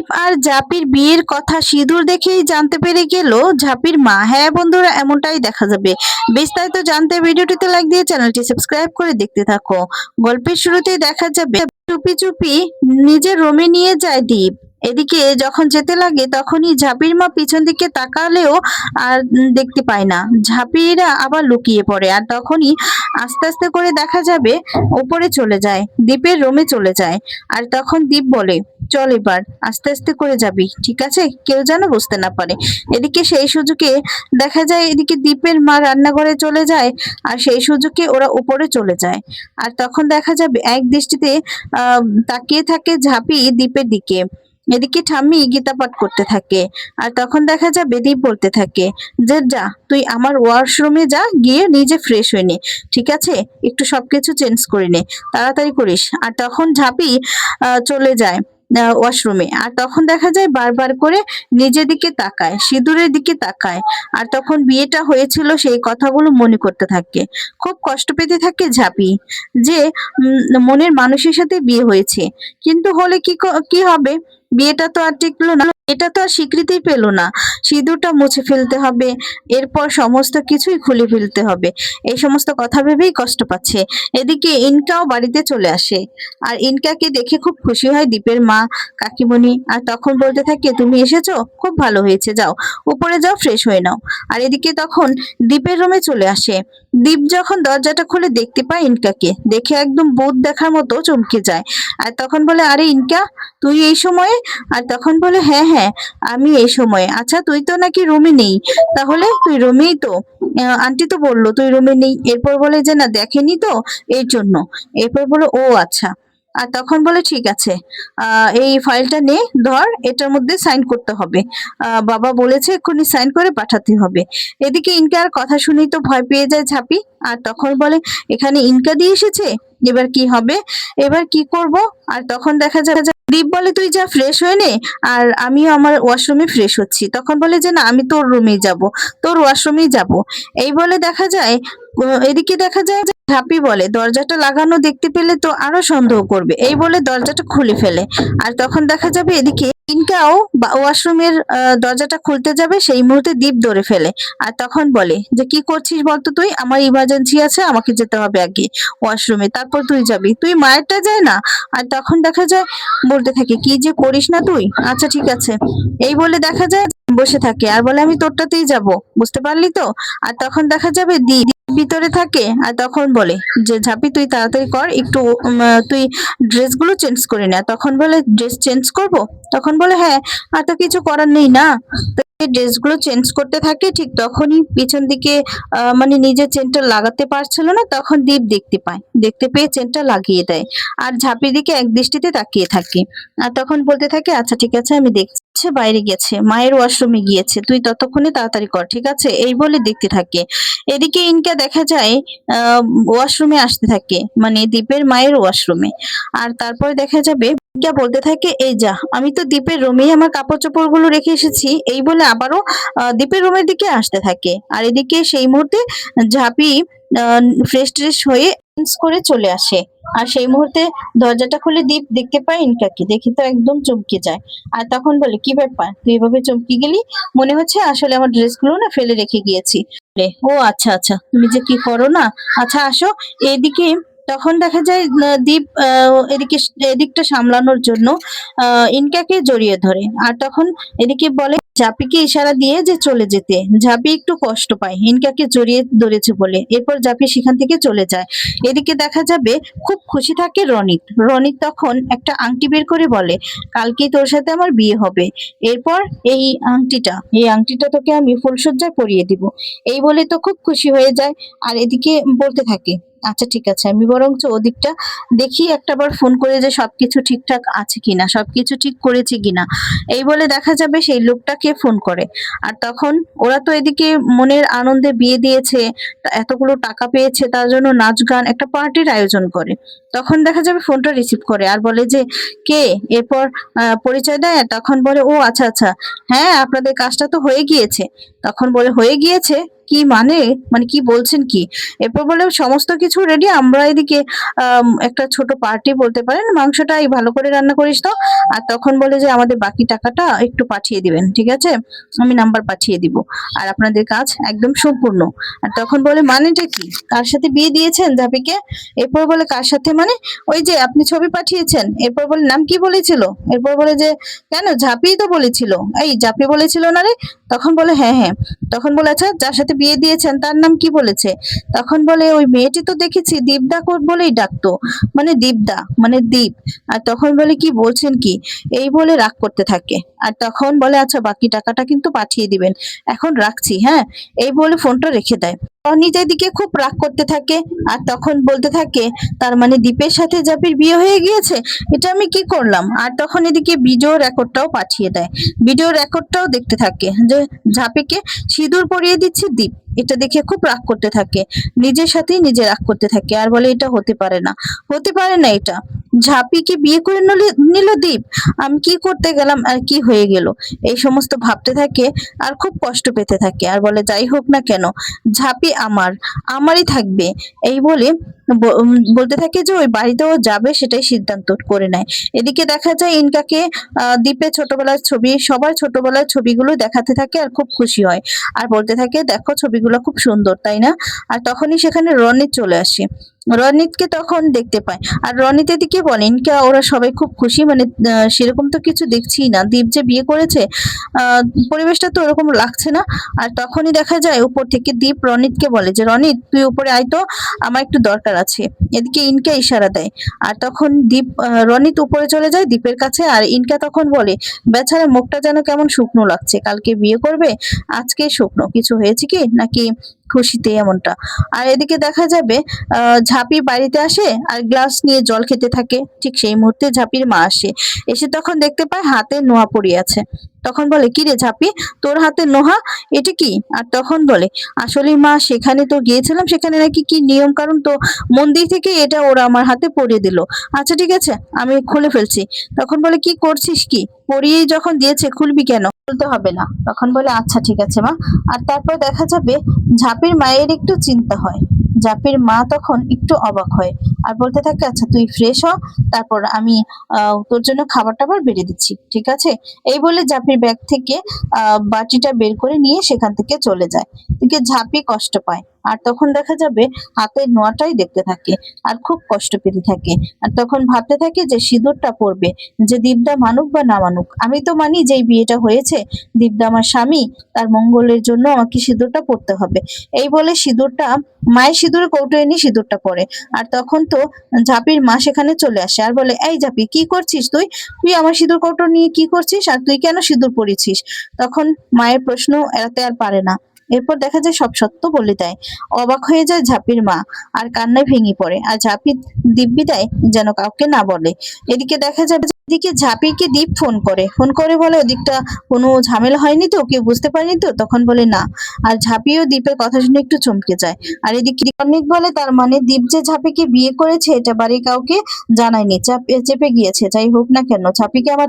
দীপ আর জাপির বিয়ের কথা সিঁদুর দেখেই জানতে পেরে গেল ঝাপির মা। হ্যাঁ বন্ধুরা, এমনটাই দেখা যাবে। বিস্তারিত জানতে ভিডিওটিতে লাইক দিয়ে চ্যানেলটি সাবস্ক্রাইব করে দেখতে থাকো। গল্পের শুরুতেই দেখা যাবে চুপি চুপি নিজের রোমে নিয়ে যায় দীপ। এদিকে যখন যেতে লাগে তখনই ঝাপির মা পিছন দিকে তাকালেও আর দেখতে পায় না। ঝাপিরা আবার লুকিয়ে পড়ে আর তখনই আস্তে আস্তে করে দেখা যাবে উপরে চলে যায় দ্বীপের রোমে চলে যায়। আর তখন দ্বীপ বলে চল এবার, আস্তে আস্তে করে যাবি, ঠিক আছে? কেউ যেন বুঝতে না পারে। এদিকে সেই সুযোগে দেখা যায় এদিকে দ্বীপের মা রান্নাঘরে চলে যায় আর সেই সুযোগে ওরা উপরে চলে যায়। আর তখন দেখা যাবে এক দৃষ্টিতে তাকিয়ে থাকে ঝাঁপি দ্বীপের দিকে। এদিকে ঠাম্মি গীতা পাঠ করতে থাকে আর তখন দেখা যাবে দীপ বলতে থাকে, যে, যা, তুই আমার ওয়াশরুমে যা, গিয়ে নিজে ফ্রেশ হয়ে নে, ঠিক আছে? একটু সবকিছু চেঞ্জ করে নে, তাড়াতাড়ি করিস। আর তখন ঝাঁপি চলে যায়। ওয়াশরুমে আর তখন দেখা যায় বারবার করে নিজের দিকে তাকায়, সিঁদুরের দিকে তাকায়। আর তখন বিয়েটা হয়েছিল সেই কথাগুলো মনে করতে থাকে। খুব কষ্ট পেতে থাকে ঝাঁপি যে মনের মানুষের সাথে বিয়ে হয়েছে। কিন্তু হলে কি, ক- হবে? বিয়েটা তো আর টিকলো না। এটা তো আর স্বীকৃতি পেল না। সিঁদুরটা মুছে ফেলতে হবে, এরপর সমস্ত কিছুই খুলে ফেলতে হবে। এই সমস্ত কথা ভেবেই কষ্ট পাচ্ছে। এদিকে ইনকাও বাড়িতে চলে আসে। আর ইনকাকে দেখে খুব খুশি হয় দীপের মা, কাকিমণি। আর তখন বলতে থাকে, তুমি এসেছ? খুব ভালো হয়েছে, যাও। উপরে যাও ফ্রেশ হয়ে নাও। আর এদিকে তখন দীপের রুমে চলে আসে। দ্বীপ যখন দরজাটা খুলে দেখতে পায় ইনকাকে, দেখে একদম বোধ দেখার মতো চমকে যায়। আর তখন বলে, আরে ইনকা, তুই এই সময়ে? আর তখন বলে হ্যাঁ হ্যাঁ। আমি এই সময়ে। আচ্ছা তুই তো নাকি রুমে নেই। তাহলে তুই রুমেই তো। আন্টি তো বলল, তুই রুমে নেই। এরপর বলে যে, না, দেখেনি তো এর জন্য। এরপর বলে, ও আচ্ছা। আর তখন বলে, ঠিক আছে। এই ফাইলটা নে, ধর, এটার মধ্যে সাইন করতে হবে। বাবা বলেছে, এক্ষুনি সাইন করে পাঠাতে হবে। এদিকে ইনকার কথা শুনেই তো ভয় পেয়ে যায় ঝাপি। আর তখন বলে, এখানে ইনকা দিয়ে এসেছে? এবার কি হবে? এবার কি করব? আর তখন দেখা যায় দীপ বলে, তুই যা ফ্রেশ হয়ে নে। আর আমিও আমার ওয়াশরুমে ফ্রেশ হচ্ছি। তখন বলে, যে না, আমি তোর রুমেই যাব, তোর ওয়াশরুমেই যাব। এই বলে দেখা যায়, এদিকে দেখা যায় যে বলে, দরজাটা লাগানো দেখতে পেলে তো আরও সন্দেহ করবে। এই বলে দরজাটা খুলে ফেলে। আর তখন দেখা যাবে এদিকে ইনকাও ওয়াশরুমের দরজাটা খুলতে যাবে, সেই মুহূর্তে দীপ ধরে ফেলে। আর তখন বলে যে, কি করছিস বলতো তুই? আমার ইমার্জেন্সি আছে, আমাকে যেতে হবে আগে ওয়াশরুমে। তারপর তুই যাবি। তুই মায়েরটা যায় না? আর তখন দেখা যায়, বলতে থাকে, কি যে করিস না তুই? আচ্ছা ঠিক আছে। এই বলে দেখা যায়, বসে থাকে। আর বলে, আমি তোরটাতেই যাব। বুঝতে পারলি তো? আর তখন দেখা যাবে দি ভিতরে থাকে। আর তখন বলে যে, ঝাপি, তুই তাড়াতাড়ি কর, একটু তুই ড্রেসগুলো চেঞ্জ করে নে। তখন বলে, ড্রেস চেঞ্জ করব? তখন বলে হ্যাঁ আর তো কিছু করার নেই না। ড্রেসগুলো চেঞ্জ করতে থাকে, ঠিক তখনই পিছন দিকে মানে নিজের চেনটা লাগাতে পারছিল না, তখন দীপ দেখতে পায়। দেখতে পেয়ে চেনটা লাগিয়ে দেয়। আর ঝাঁপির দিকে এক দৃষ্টিতে তাকিয়ে থাকে। আর তখন বলতে থাকে আচ্ছা ঠিক আছে, আমি দেখছি। বাইরে গেছে, মায়ের ওয়াশরুমে গিয়েছে। তুই ততক্ষণে তাড়াতাড়ি কর, ঠিক আছে? এই বলে দেখতে থাকে। এদিকে ইনকা দেখা যায় ওয়াশরুমে আসতে থাকে মানে দীপের মায়ের ওয়াশরুমে আর তারপরে দেখা যাবে, ইনকা বলতে থাকে, এই যা, আমি তো দীপের রুমেই আমার কাপড় চোপড়গুলো রেখে এসেছি। এই বলে আবারও দীপের রুমের দিকে আসতে থাকে। আর এদিকে সেই মুহূর্তে ঝাঁপি ফ্রেশ ট্রেশ হয়ে করে চলে আসে। আর সেই মুহূর্তে দরজাটা খুলে দীপ দেখতে পায় ইনকাকে দেখে তো একদম চমকে যায়। আর তখন বলে, কি ব্যাপার? তুই এভাবে চমকে গেলি? মনে হচ্ছে আসলে আমার ড্রেসগুলো না ফেলে রেখে গিয়েছি। ও আচ্ছা আচ্ছা। তুমি যে কি করো না? আচ্ছা আসো। এদিকে তখন দেখা যায় দীপ এদিকে, এদিকটা সামলানোর জন্য ইনকাকে জড়িয়ে ধরে। আর তখন এদিকে বলে, ঝাপিকে ইশারা দিয়ে যে চলে যেতে। ঝাপি একটু কষ্ট পায়, ইনকাকে জড়িয়ে ধরেছে বলে। এরপর ঝাপি সেখান থেকে চলে যায়। এদিকে দেখা যাবে, খুব খুশি থাকে রনিত। রনিত তখন একটা আংটি বের করে বলে, কালকেই তোর সাথে আমার বিয়ে হবে। এরপর এই আংটিটা এই আংটিটা তোকে আমি ফুলসজ্জায় পরিয়ে দিব। এই বলে তো খুব খুশি হয়ে যায়, আর এদিকে বলতে থাকে আচ্ছা ঠিক আছে। আমি বরঞ্চ ওদিকটা দেখি একটাবার ফোন করে যে সবকিছু ঠিকঠাক আছে কিনা, সবকিছু ঠিক করেছে কিনা। এই বলে দেখা যাবে সেই লোকটাকে ফোন করে। আর তখন ওরা তো এদিকে মনের আনন্দে বিয়ে দিয়েছে এতগুলো টাকা পেয়েছে, তার জন্য নাচ গান একটা পার্টির আয়োজন করে। তখন দেখা যাবে ফোনটা রিসিভ করে আর বলে যে, কে? এরপর পরিচয় দেয়? তখন বলে, ও আচ্ছা আচ্ছা। হ্যাঁ আপনাদের কাজটা তো হয়ে গিয়েছে। তখন বলে, হয়ে গিয়েছে? কি মানে? মানে কি বলছেন কি? এরপর বলে, সমস্ত কিছু রেডি আমরা এদিকে একটা ছোট পার্টি বলতে পারেন, মাংসটা এই ভালো করে রান্না করিস তো। আর তখন বলে যে, আমাদের বাকি টাকাটা একটু পাঠিয়ে দিবেন, ঠিক আছে? আমি নাম্বার পাঠিয়ে দিব। আর আপনাদের কাজ একদম সম্পূর্ণ। আর তখন বলে, মানেটা কি? কার সাথে বিয়ে দিয়েছেন ঝাপিকে এরপর বলে, কার সাথে মানে? ওই যে আপনি ছবি পাঠিয়েছেন। এরপর বলে, নাম কি বলেছিল? এরপর বলে যে, কেন? ঝাপিই তো বলেছিল। এই, ঝাপি বলেছিল না রে? তখন বলে হ্যাঁ হ্যাঁ। তখন বলে আচ্ছা যার সাথে বিয়ে দিয়েছেন, তার নাম কি বলেছে? তখন বলে, ওই মেয়েটি তো দেখেছি, দীপদা বলেই ডাকতো। মানে দীপদা মানে দীপ। আর তখন বলে, কি বলছেন কি? এই বলে রাগ করতে থাকে। আর তখন বলে আচ্ছা বাকি টাকাটা কিন্তু পাঠিয়ে দিবেন। এখন রাখছি হ্যাঁ? এই বলে ফোনটা রেখে দেয়। নিজের দিকে খুব রাগ করতে থাকে আর তখন বলতে থাকে, তার মানে দীপের সাথে জাপির বিয়ে হয়ে গিয়েছে? এটা আমি কি করলাম? আর তখন এদিকে ভিডিও রেকর্ডটাও পাঠিয়ে দেয়। ভিডিও রেকর্ডটাও দেখতে থাকে যে ঝাপিকে সিঁদুর পরিয়ে দিচ্ছে দীপ। এটা দেখে খুব রাগ করতে থাকে। নিজের সাথেই নিজে রাগ করতে থাকে। আর বলে, এটা হতে পারে না। হতে পারে না এটা। ঝাপিকে বিয়ে করে নিল- দীপ। আমি কি করতে গেলাম আর কি হয়ে গেল? এই সমস্ত ভাবতে থাকে আর খুব কষ্ট পেতে থাকে। আর বলে, যাই হোক না কেন। ঝাঁপি আমার। আমারই থাকবে। এই বলে বলতে থাকে যে ওই বাড়িতেও যাবে সেটাই সিদ্ধান্ত করে নেয়। এদিকে দেখা যায় ইনকাকে দ্বীপে ছোটবেলার ছবি, সবার ছোটবেলার ছবিগুলো দেখাতে থাকে আর খুব খুশি হয়। আর বলতে থাকে, দেখো ছবিগুলো খুব সুন্দর, তাই না? আর তখনই সেখানে রনি চলে আসে। রনিতকে তখন দেখতে পায়। আর রনিত এদিকে বলে ইনকা ওরা সবাই খুব খুশি মানে সেরকম তো কিছু দেখছি না। দীপ যে বিয়ে করেছে পরিবেশটা তো ওরকম লাগছে না। আর তখনই দেখা যায় উপর থেকে দীপ রনিতকে বলে যে, রনিত, তুই উপরে আয় তো, আমার একটু দরকার আছে। এদিকে ইনকা ইশারা দেয়। আর তখন দীপ রনিত উপরে চলে যায় দীপের কাছে, আর ইনকা তখন বলে, বেচারা, মুখটা যেন কেমন শুকনো লাগছে। কালকে বিয়ে করবে, আজকে শুকনো। কিছু হয়েছে কি? নাকি খুশিতে এমনটা। আর এদিকে দেখা যাবে ঝাঁপি বাড়িতে আসে আর গ্লাস নিয়ে জল খেতে থাকে। ঠিক সেই মুহূর্তে ঝাঁপির মা আসে। এসে তখন দেখতে পায় হাতে নোয়া পড়ে আছে। তখন বলে, কি রে ঝাঁপি? তোর হাতে নোহা এটা কি? আর তখন বলে আসলে মা, সেখানে তো গিয়েছিলাম, সেখানে নাকি কি নিয়ম কারণ তো মন্দির থেকে এটা ওরা আমার হাতে পরিয়ে দিল। আচ্ছা ঠিক আছে, আমি খুলে ফেলছি। তখন বলে, কি করছিস কি? পরিয়েই যখন দিয়েছে, খুলবি কেন? খুলতে হবে না। তখন বলে আচ্ছা ঠিক আছে মা। আর তারপর দেখা যাবে, ঝাপির মায়ের একটু চিন্তা হয়। জাপির মা তখন একটু অবাক হয়। আর বলতে থাকে আচ্ছা তুই ফ্রেশ হ, তারপর আমি তোর জন্য খাবার টাবার বেড়ে দিচ্ছি, ঠিক আছে? এই বলে ঝাঁপির ব্যাগ থেকে বাটিটা বের করে নিয়ে সেখান থেকে চলে যায়। এদিকে ঝাপি কষ্ট পায়। আর তখন দেখা যাবে হাতের নোয়াটাই দেখতে থাকে আর খুব কষ্ট পেতে থাকে। আর তখন ভাবতে থাকে যে সিঁদুরটা পড়বে যে দীপদা মানুক বা না মানুক। আমি তো মানি যে বিয়েটা হয়েছে, দীপদা আমার স্বামী, তার মঙ্গলের জন্য আমাকে সিঁদুরটা পড়তে হবে। এই বলে সিঁদুরটা, মায়ের সিঁদুরে কৌটো এনে সিঁদুরটা পরে। আর তখন তো ঝাপির মা সেখানে চলে আসে আর বলে, এই ঝাপি, কি করছিস তুই? তুই আমার সিঁদুর কৌটো নিয়ে কি করছিস? আর তুই কেন সিঁদুর পরেছিস? তখন মায়ের প্রশ্ন এড়াতে আর পারে না। এরপর দেখা যায় সব সত্য বলে দেয়। অবাক হয়ে যায় ঝাপির মা আর কান্নায় ভেঙে পড়ে। আর ঝাপি দিব্যি দেয় যেন কাউকে না বলে। এদিকে দেখা যাবে এদিকে ঝাপিকে দীপ ফোন করে। ফোন করে বলে, ওদিকটা কোনো ঝামেলা হয়নি তো? কেউ বুঝতে পারেনি তো? তখন বলে, না। আর ঝাঁপিও দীপের কথা শুনে একটু চমকে যায়। আর এদিকে বলে, তার মানে দীপ যে ঝাঁপিকে বিয়ে করেছে, এটা বাড়ির কাউকে জানায়নি। চাপ- চেপে গিয়েছে। যাই হোক না কেন, ঝাঁপিকে আমার